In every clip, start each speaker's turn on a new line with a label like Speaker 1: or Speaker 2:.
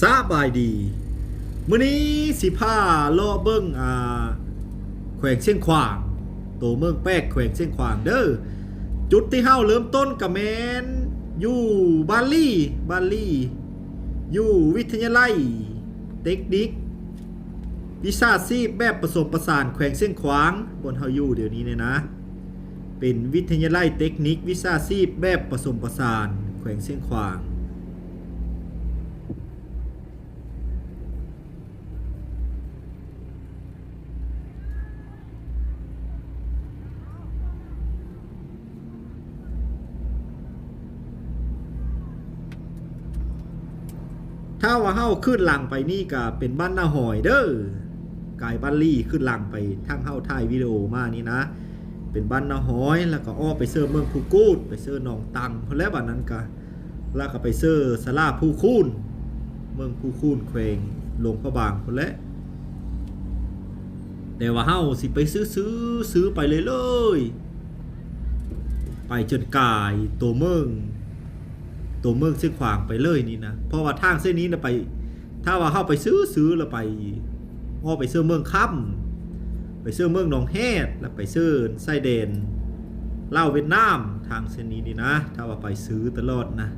Speaker 1: สบายดีมื้อนี้สิพาลาะเบิ่งอ่าแขวงเชียงขวางโตเมืองแป๊กแขวงเชียงขวางเด้อจุดที่เฮาเริ่มต้นกับแมนอยู่บาลีบาลีอยู่วิทยาลัยเทคนิควิชาชีพแบบผสมผสานแขวงเชียงขวางบนเฮาอยู่เดี๋ยวนี้เนี่ยนะ เป็นวิทยาลัยเทคนิควิชาชีพแบบผสมผสานแขวงเชียงขวาง ถ้าว่าเฮาขึ้นหลังไปนี่ก็เป็นบ้านนาหอยเด้อกายบ้านลี่ขึ้นหลังไปทางเฮาถ่ายวิดีโอมานี่นะ เป็นบ้านนาหอยแล้วก็อ้อไปเซอร์เมืองภูกูด ไปเซอร์หนองตังแล้วบัดนั้นก็แล้วก็ไปเซอร์สลาภูคูนเมืองภูคูนแขวงหลวงพระบางพนแล้วแต่ว่าเฮาสิไปซื้อซื้อซื้อไปเลยเลย ไปจนกายตัวเมือง ตัวเมืองเส้นขวางไปเลยนี่นะเพราะว่าทางเส้นนี้นะไป ถ้าว่าเข้าไปซื้อซื้อแล้วไปอ้อไปซื้อเมืองค่ำไปซื้อเมืองหนองแฮดแล้วไปซื้อไส้เดนเล่าเวียดนามทางเส้นนี้นี่นะ ถ้าว่าไปซื้อตลอดนะ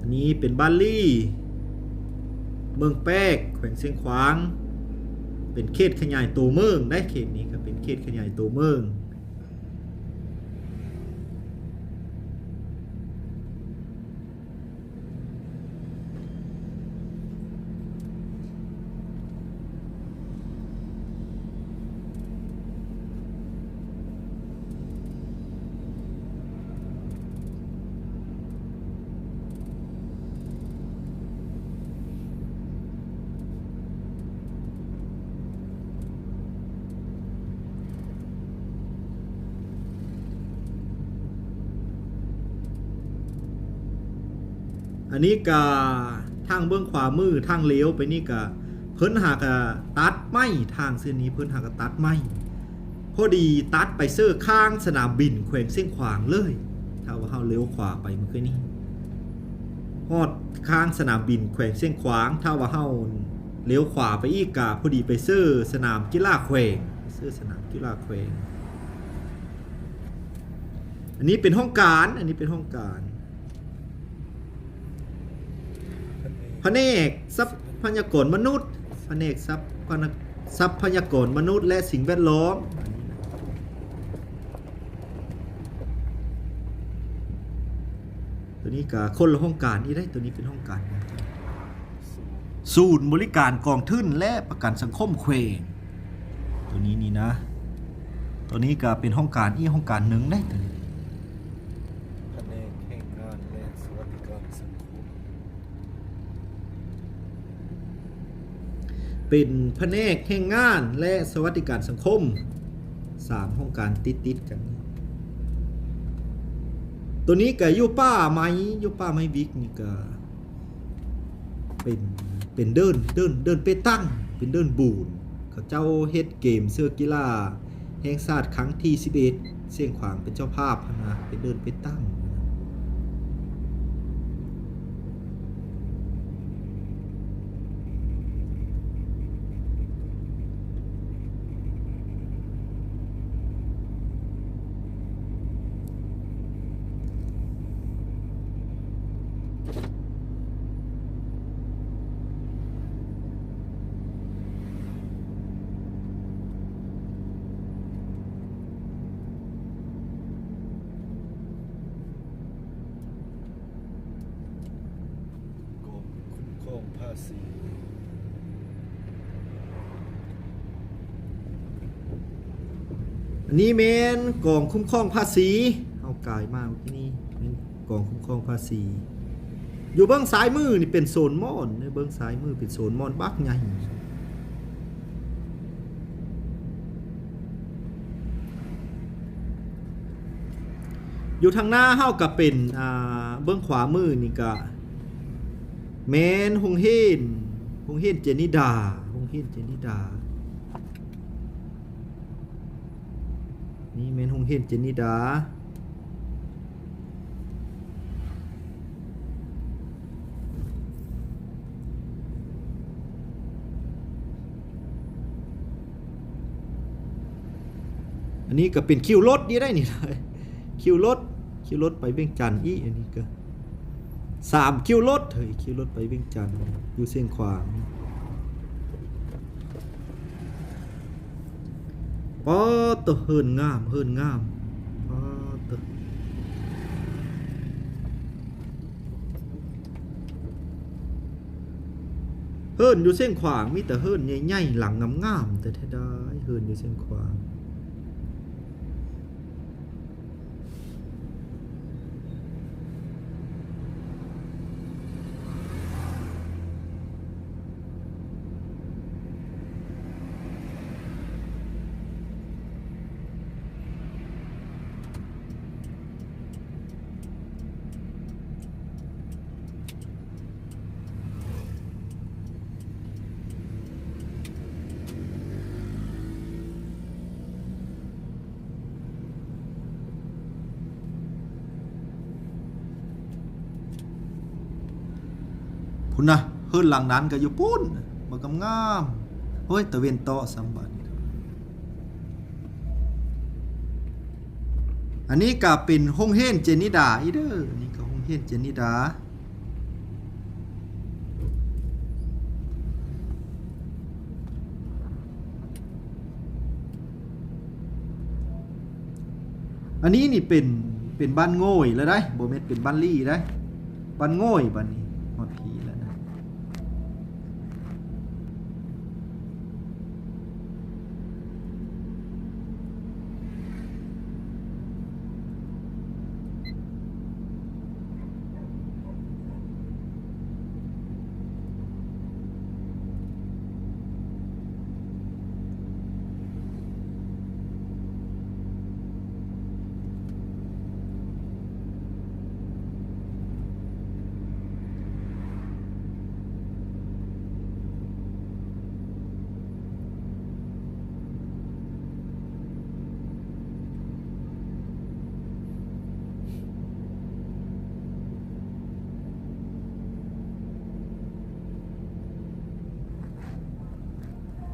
Speaker 1: อันนี้เป็นบาลี่ เมืองแป๊กแขวงเชียงขวาง เป็นเขตขยายตัวเมืองได้เขตนี้ก็เป็นเขตขยายตัวเมือง อันนี้กาทางเบื้องขวามือทางเลี้ยวไปนี่กาเพิ่นหากะตัดไม้ทางเส้นนี้เพิ่นหากะตัดไม้พอดีตัดไปเสื้อข้างสนามบินแขวงเส้นขวางเลย ถ้าว่าเฮาเลี้ยวขวาไปมันคือนี่ฮอดข้างสนามบินแขวงเส้นขวาง ถ้าว่าเฮาเลี้ยวขวาไปอีกกาพอดีไปเสื้อสนามกีฬาแขวงเสื้อสนามกีฬาแขวง อันนี้เป็นห้องการ อันนี้เป็นห้องการ แผนกทรัพยากรมนุษย์แผนกทรัพทรัพยากรมนุษย์และสิ่งแวดล้อมตัวนี้กับคนละห้องการนี่ได้ตัวนี้เป็นห้องการศูนย์บริการกองทุนและประกันสังคมเควงตัวนี้นี่นะ ตัวนี้ก็เป็นห้องการอีห้องการหนึ่งได้ตัวนี้
Speaker 2: แผนกแห่งงานและสวัสดิการสังคม
Speaker 1: เป็นแผนกแห่งงานและสวัสดิการสังคมสามห้องการติดติดๆกัน ตัวนี้ก็อยู่ป้าไม้ยูป้าไม้วิกนี่ก็เป็นเป็นเดินเดินเดินไปตั้ง เป็นเดินบูนเขาเจ้าเฮ็ดเกมเสื้อกีฬาแห่งชาติครั้งที่ 11 เสียงขวางเป็นเจ้าภาพนนะเป็นเดินไปตั้ง
Speaker 2: กรมคุ้มครองภาษี
Speaker 1: อันนี้เมนกล่องคุ้มครองภาษีเอากายมากที่นี่เป็นกล่องคุ้มครองภาษี อยู่เบื้องซ้ายมือนี่เป็นโซนมอนในเบื้องซ้ายมือเป็นโซนมอนบักใหญ่อยู่ทางหน้าเฮากับเป็นอ่าเบื้องขวามือนี่ก็แมนฮงเฮนฮงเฮนเจนิดาฮงเฮนเจนิดา นี่แม่นหงเฮนเจนิดา อันนี้ก็เป็นคิวรถนี่ได้นี่เลยคิวรถคิวรถไปเวียงจันทน์อีอันนี้ก็สามคิวรถเฮ้ยคิวรถไปเวียงจันทน์อยู่เส้นขวาง ป๊อตัวเฮินงามเฮินงามป๊อตัวเฮินอยู่เส้นขวางมีแต่เฮินใหญ่ๆหลังงามๆแต่แท้ได้เฮินอยู่เส้นขวาง นนะเฮิรนหลังนั้นก็อยู่ปุ้นมันกำงามเฮ้ยตะเวนโตสัมบันอันนี้ก็เป็นห้องเฮนเจนิดาอีเด้ออันนี้ก็ห้องเฮนเจนิดาอันนี้นี่เป็นเป็นบ้านโง่ยแล้วได้โบ่แม่นเป็นบ้านลี่ได้บ้านโง่ยบ้านนี้หมดผีแล้วนะ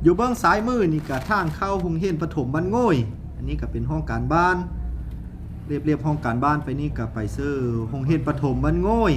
Speaker 1: อยู่เบื้องซ้ายมือนี่กับทางเข้าหุงเฮนปฐมบ้านโง่อยอันนี้ก็เป็นห้องการบ้าน เรียบเรียบห้องการบ้านไปนี่กับไปซื้อหงเฮนปฐมบ้านโง่อย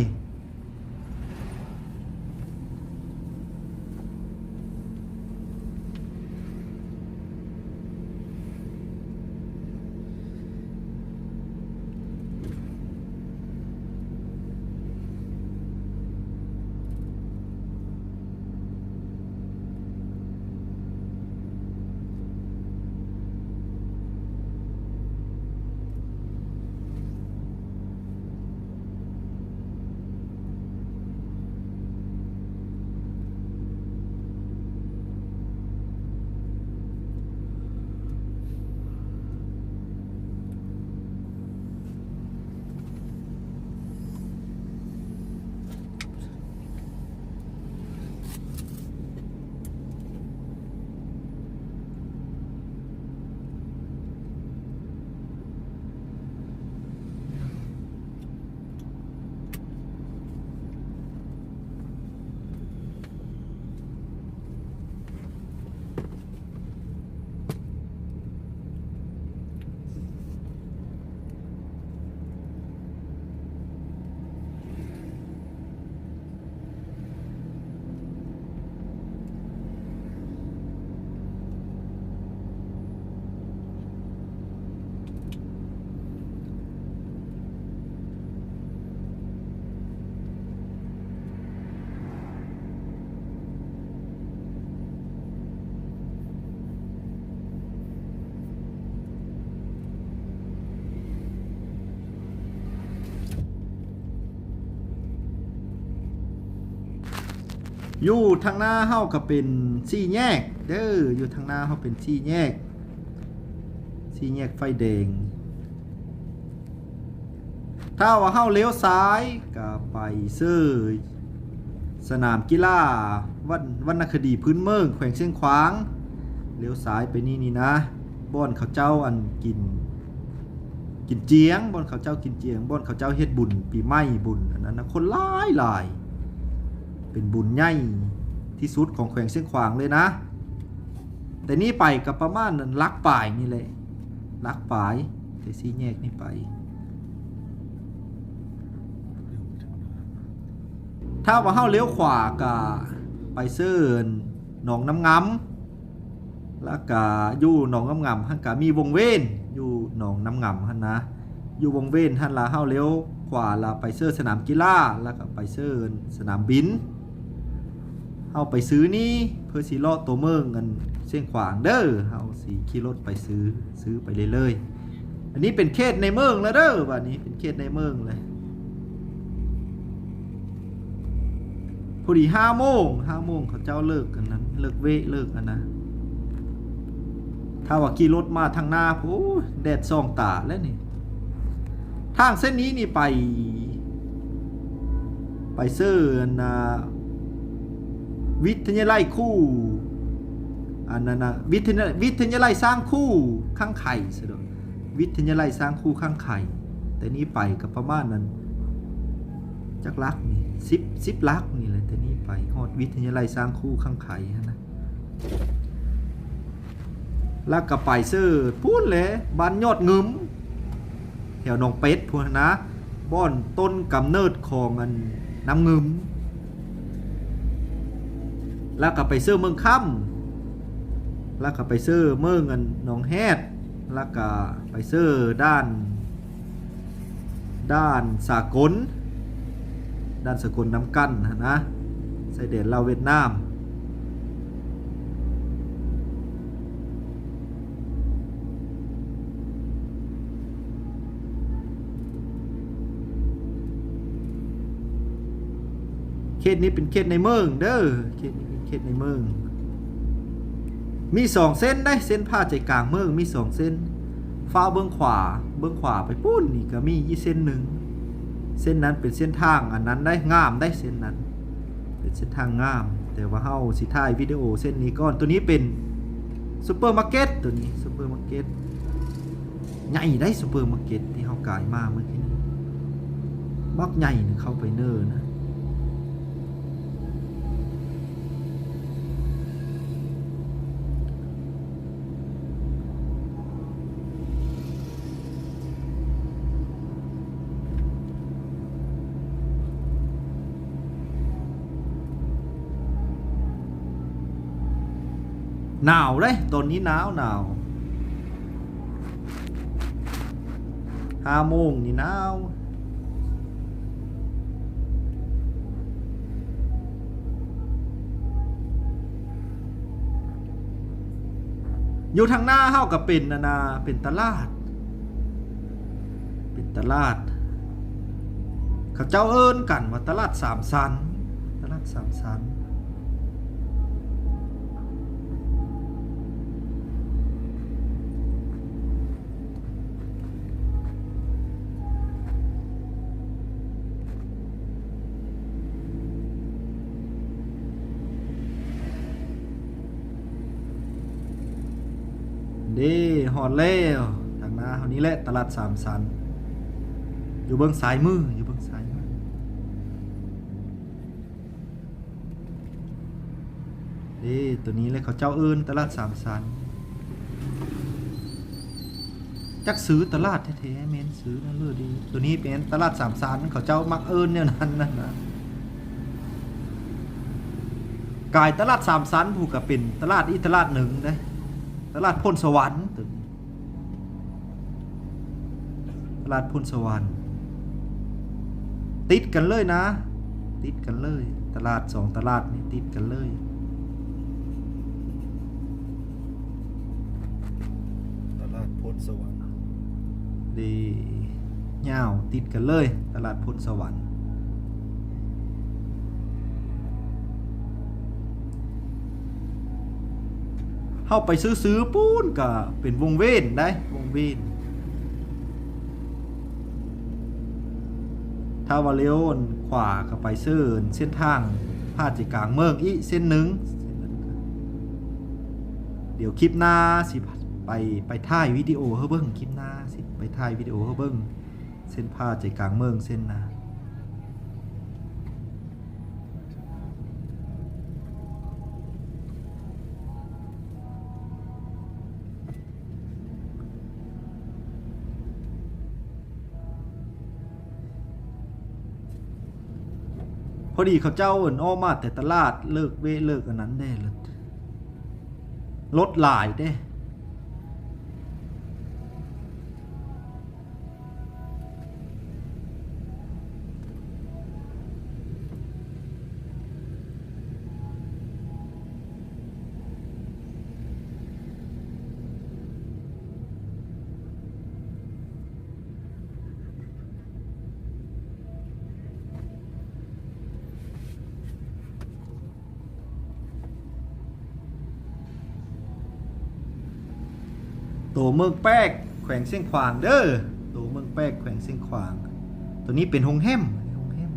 Speaker 1: อยู่ทางหน้าเฮาก็เป็นสี่แยกเด้ออยู่ทางหน้าเฮาเป็นสี่แยกสี่แยกไฟแดง ถ้าว่าเฮาเลี้ยวซ้ายก็ไปซื้อสนามกีฬาวันวรรณคดีพื้นเมืองแขวงเชียงขวางเลี้ยวซ้ายไปนี่นี่นะบ่อนเขาเจ้าอันกิน กินเจียงบ่อนเขาเจ้ากินเจียงบ่อนเขาเจ้าเฮ็ดบุญปีใหม่บุญอันนั้นนะคนหลายหลาย เป็นบุญใหญ่ที่สุดของแขวงเชียงขวางเลยนะ แต่นี่ไปกับประมาณนั้นลักป่ายนี่แหละลักป่ายแต่ซีแยกนี่ไป ถ้าว่าเฮาเลี้ยวขวาก็ไปเซิร์นหนองน้ำงำแล้วก็อยู่หนองน้ำงำหั่นก็มีวงเว้นอยู่หนองน้ำงำหั่นนะอยู่วงเว้นหั่นละเฮาเลี้ยวขวาละไปเซิร์นสนามกีฬาแล้วก็ไปเซิร์นสนามบิน เฮาไปซื้อนี่เพื่อสิเลาะตัวเมืองกันเส้นขวางเด้อเฮาสิขี่รถไปซื้อซื้อไปเรื่อยๆอันนี้เป็นเขตในเมืองแล้วเด้อบัดนี้เป็นเขตในเมืองเลยพอดีห้าโมงห้าโมงเขาเจ้าเลิกกันนั้นเลิกเวเลิกกันนะถ้าว่าขี่รถมาทางหน้าโอ้แดดส่องตาแล้วนี่ทางเส้นนี้นี่ไป ไปเซอร์นะ วิทยาลัยคู่อันนั้นนะวิทยาวิทยาลัยสร้างคู่ข้างไข่สะดอกวิทยาลัยสร้างคู่ข้างไข่ แต่นี่ไปกับประมาณนั้นจักลักนี่สิบสิบลักนี่แหละแต่นี่ไปฮอดวิทยาลัยสร้างคู่ข้างไข่ฮะนะแล้วก็ไปซื้อพูดเลยบ้านยอดเงึมแถวหนองเป็ดพวกนั้นะบ้อนต้นกำเนิดของอันน้ำเงึม แล้วก็ไปซื้อเมืองค่ำแล้วก็ไปซื้อเมืองอันหนองแฮดแล้วก็ไปซื้อด้าน ด้านสากล ด้านสกลน้ำกั้นนะนะไซเดนลาวเวียดนามเขตนี้เป็นเขตในเมืองเด้อเขตนี้ เป็นเขตในเมือง มีสองเส้นได้เส้นผ้าใจกลางเมืองมีสองเส้นฟ้าเบื้องขวาเบื้องขวาไปปุ้นนี่ก็มียี่เส้นหนึ่งเส้นนั้นเป็นเส้นทางอันนั้นได้งามได้เส้นนั้น เป็นเส้นทางงาม แต่ว่าเฮาสิถ่ายวิดีโอเส้นนี้ก่อนตัวนี้เป็นซูเปอร์มาร์เก็ตตัวนี้ซูเปอร์มาร์เก็ตใหญ่ได้ซูเปอร์มาร์เก็ตที่เฮากายมาเมื่อกี้นี้บักใหญ่นะเข้าไปเนอร์นะ หนาวเลยตอนนี้หนาวหนาวห้าโมงนี่หนาวอยู่ทางหน้าเฮากับเป็นนานาเป็นตลาด เป็นตลาดเขาเจ้าเอิ้นกันว่าตลาดสามสันตลาดสามสัน อดแล้วทางหน้าเฮานี้แหละตลาดสามสัน อยู่เบื้องซ้ายมืออยู่เบื้องซ้ายมือเด้ตัวนี้เลยเขาเจ้าเอิ้นตลาดสามสันจักซื้อตลาดแท้ๆแม่นซื้อนั่นเลยดี ตัวนี้เป็นตลาดสามสันเขาเจ้ามักเอิ้นเนี่ยนั้นนั่นนะกายตลาดสามสันผูกกับเป็นตลาดอีตลาดหนึ่งเด้ตลาดพลสวรรค์ตึกนี้ต ลาดพลสวรรค์ ติดกันเลยนะ ติดกันเลย ตลาดสองตลาดนี่ติดกันเลย
Speaker 2: ตลาดโพนสวรรค์
Speaker 1: ดีเงาวติดกันเลย ตลาดพลสวรรค์เข้าไปซื้อซื้อๆปูนก็เป็นวงเว้นได้วงเว้น ทาวาเลโอนขวาก็ไปเส้นเส้นทางพาดจิกลางเมืองอีเส้นหนึ่งเดี๋ยวคลิปหน้าสิไปไปถ่ายวิดีโอเฮ้เบิ้งคลิปหน้าสิไปถ่ายวิดีโอเฮ้เบิ้งเส้นผ้าใจกลางเมืองเส้นนา อดีเขาเจ้าเอิ้นอ้อมาแต่ตลาดเลิกเวเลิกอันนั้นได้เลยลดหลายเด้ เมืองแป๊กแขวงเส้ยงขวางเด้อตัวเมืองแป๊กแขวงเส้ยงขวาง ตัวนี้เป็นหงแฮมหงแฮม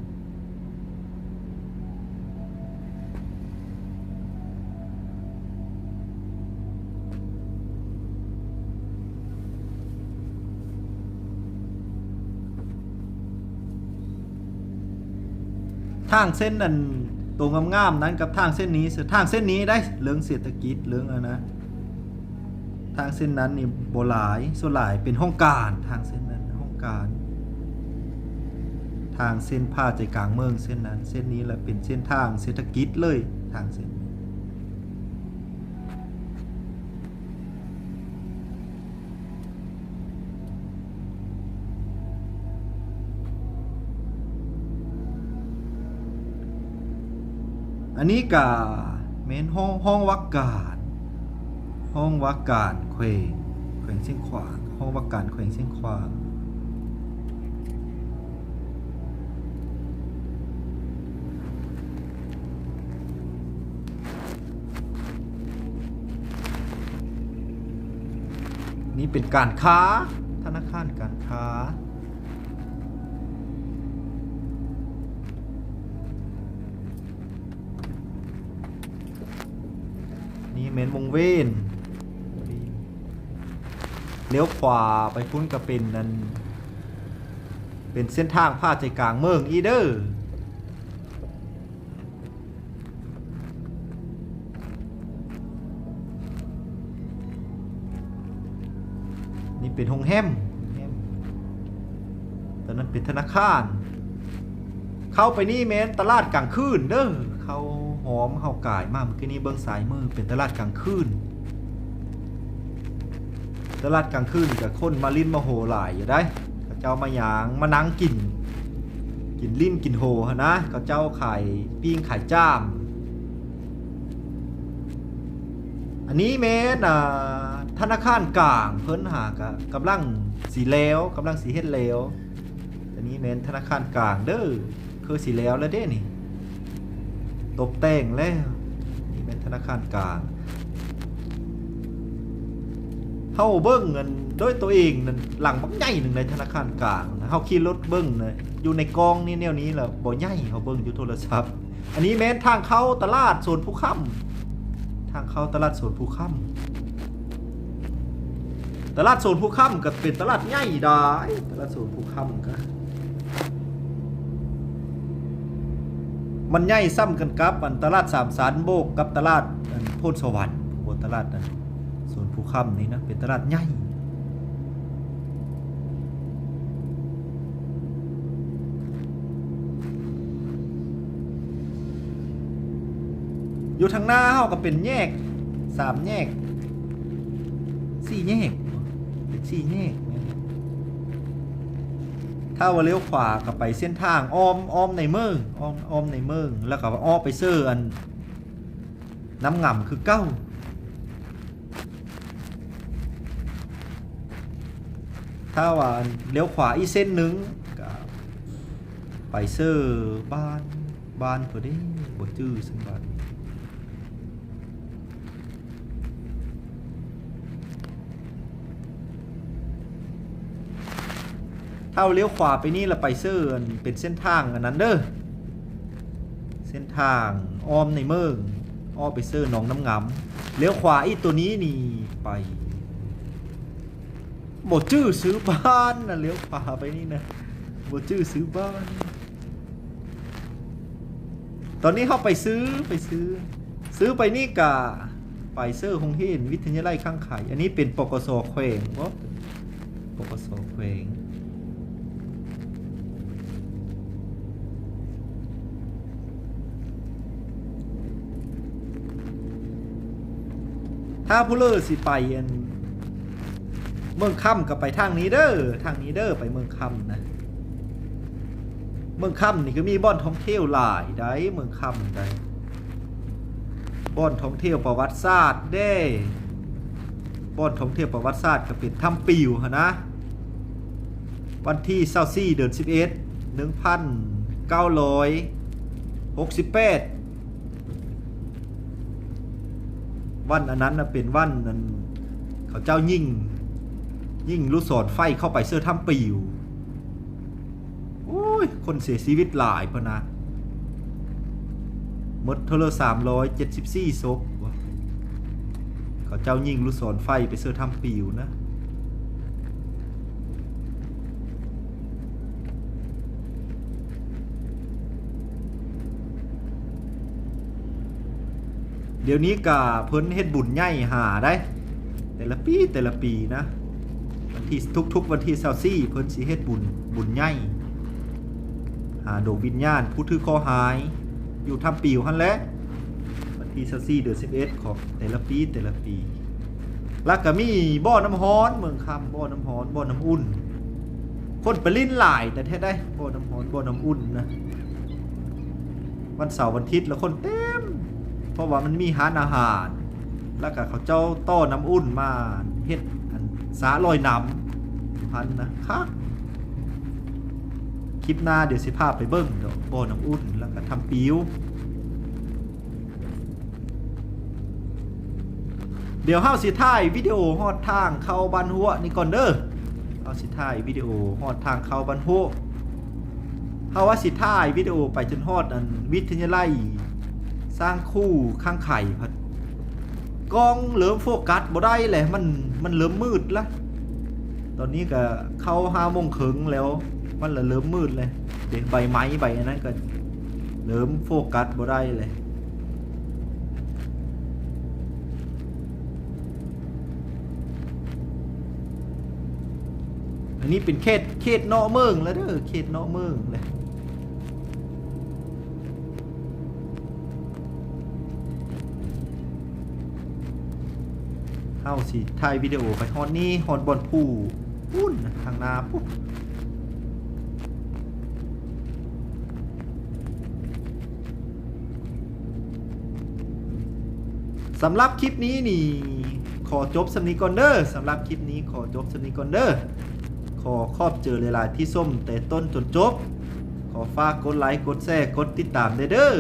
Speaker 1: ทางเส้นนั้นตัวงามๆนั้นกับทางเส้นนี้ทางเส้นนี้ได้เรื่องเศรษฐกิจเรื่องอะไรนะ ทางเส้นนั้นนี่โบหลายส่วนหลายเป็นห้องการทางเส้นนั้นห้องการ ทางเส้นผ้าใจกลางเมืองเส้นนั้น เส้นนี้แหละเป็นเส้นทางเศรษฐกิจเลยทางเส้นอันนี้กาเมนห้องห้องวักกา ห้องวักการแขวงแขวงเส้นขวางห้องวักการแขวงเส้นขวางนี่เป็นการค้า ธนาคารการค้า นี่เมนวงเวน เลี้ยวขวาไปพุ่นก็เป็นนั่นเป็นเส้นทางพาใจกลางเมืองอีเดอร์นี่เป็นโรงแฮมโรงแฮมตอนนั้นเป็นธนาคาร เข้าไปนี่แมนตลาดกลางคืนเด้อเขาหอมเขากายมากเมื่อกี้นี้เบื้องซ้ายมือเป็นตลาดกลางคืน ตลาดกลางคืนกับคนมาลิ้นมาโหหลายอยู่ได้เขาเจ้ามาหยางมานั่งกิน กินลิ้นกินโหหะนะเขาเจ้าไขายปิ้งขายจ้าม อันนี้แม่นอ่าธนาคารกลางเพิ่นหากะกำลังสีแล้วกำลังสีเฮ็ดแล้วอันนี้แม่นธนาคารกลางเด้อคือสีแล้วแล้วเด้นี่ ตกแต่งแล้วนี่เป็นธนาคารกลาง เฮาเบิ้งเงินด้วยตัวเองนั่นหลังบักใหญ่หนึ่งในธนาคารกลางเฮาขี่รถเบิ้งนะอยู่ในกองนี่แนวนี้แหละบ่ใหญ่เฮาเบิ้งอยู่โทรศัพท์ อันนี้แม้นทางเข้าตลาดสวนผู้ค่ำทางเข้าตลาดสวนผู้ค่ำตลาดสวนผู้ค่ำก็เป็นตลาดใหญ่ได้ตลาดสวนผู้ค่ำก็มันใหญ่ซ้ำกันกับอันตลาดสามสารโบกกับตลาดอันโพนสวรรค์บนตลาดนั้น ส่ค่ำนี้นะเป็นตลาดใหญ่อยู่ทางหน้าเฮาก็เป็นแยกสามแยกสี่แยกเป็นสี่แยกถ้าว่าเลี้ยวขวาก็ไปเส้นทางอ้อมอ้อมในเมืองอ้อมอ้อมในเมืองแล้วก็อ้อมไปเซอร์อันน้ำง่ำคือเก้า ถ้าว่าเลี้ยวขวาอีกเส้นหนึ่งก็ไปเซอร์บ้านบ้านตัวนี้บดจื้อซึ่งบ้านถ้าเลี้ยวขวาไปนี่เราไปเซอร์อันเป็นเส้นทางอันนั้นเด้อเส้นทางอ้อมในเมืองอ้อมไปเซอร์หนองน้ำงำเลี้ยวขวาอีตัวนี้นี่ไป บ่จื้อซื้อบ้านนะเลี้ยวขวาไปนี่นะบ่จื้อซื้อบ้าน ตอนนี้เขาไปซื้อไปซื้อ ซื้อไปนี่กะไปเซอร์คงเห็นวิทยาลัยข้างไข่อันนี้เป็นปกสแขวงบ่ปกสแขวงถ้าผู้เลอสิไปอัน เมืองค่ำก็ไปทางนี้เด้อทางนี้เด้อไปเมืองค่ำนะ เมืองค่ำนี่ก็มีบ่อนท่องเที่ยวหลายได้เมืองค่ำได้บ่อนท่องเที่ยวประวัติศาสตร์เด้บ่อนท่องเที่ยวประวัติศาสตร์ก็เป็นถ้ำปิวหนนะ วันที่24เดือน11 1968วันอันนั้นนะเป็นวันนั้นเขาเจ้ายิ่ง ยิ่งลูกศรไฟเข้าไปเสื้อถ้ำปิวโอ้ย คนเสียชีวิตหลายพนะมดเทเลสามร้อยเจ็ดสิบสี่ศพเขาเจ้ายิงลูกศรไฟไปเสื้อถ้ำปิวนะเดี๋ยวนี้กาเพิ่นเฮ็ดบุญใหญ่หาได้ แต่ละปีแต่ละปีนะ ที่ทุกๆ วันที่24เพิ่นสิเฮ็ดบุญบุญใหญ่หาดวงวิญญาณผู้ถือคอหาย อยู่ทำปีอยู่หั่นแหละวันที่24เดือน11ของแต่ละปีแต่ละปี แล้วก็มีบ่อน้ำฮ้อนเมืองคำบ่อน้ำฮ้อนบ่อน้ำอุ่น คนไปลิ้นหลายแต่แท้ได้บ่อน้ำฮ้อนบ่อน้ำอุ่นนะวันเสาร์วันอาทิตย์แล้วคนเต็ม เพราะว่ามันมีร้านอาหาร แล้วก็เขาเจ้าต้อน้ำอุ่นมาเฮ็ดอันสาลอยน้ำ พันนะครับคลิปหน้าเดี๋ยวสิพาพไปเบิ้งเดี๋ยวบ่อน้ำอุ่นแล้วก็ทำปิ้ว เดี๋ยวเฮาสิถ่ายวิดีโอฮอดทางเข้าบ้านหัวนี่ก่อนเด้อเฮาสิถ่ายวิดีโอฮอดทางเข้าบ้านหัวเฮาว่าสิถ่ายวิดีโอไปจนฮอดอันวิทยาลัยสร้างคู่ข้างไข่พัดกล้องเลิมโฟกัสบ่ได้แหละมันมันเลิมมืดละ ตอนนี้ก็เข้าห้าโมงครึ่งแล้ว มันละเหลิมมืดเลย เด็กใบไม้ใบอันนั้นก็เหลิมโฟกัสบ่ได้เลยอันนี้เป็นเขตเขตนอกเมืองแล้วเด้อเขตนอกเมืองเลยเฮาสิถ่ายวิดีโอไปฮอดนี่ฮอดบอนผู้ พุ่นทางนาปุ๊บสำหรับคลิปนี้นี่ ขอจบสำนีก่อนเด้อสำหรับคลิปนี้ขอจบสำนีก่อนเด้อขอขอบเจอหลายที่ส้มแต่ต้นจนจบ ขอฝากกดไลค์กดแชร์กดติดตามเด้อ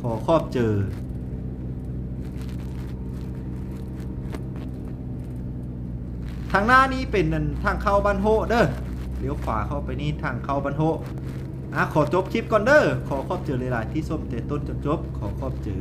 Speaker 1: ขอขอบเจอ ทางหน้านี้เป็นทางเข้าบ้านโฮเด้อเลี้ยวขวาเข้าไปนี่ทางเข้าบ้านโฮอะขอจบคลิปก่อนเด้อขอขอบเจอหลายๆที่ส้มเตะต้นจนจบขอขอบเจอ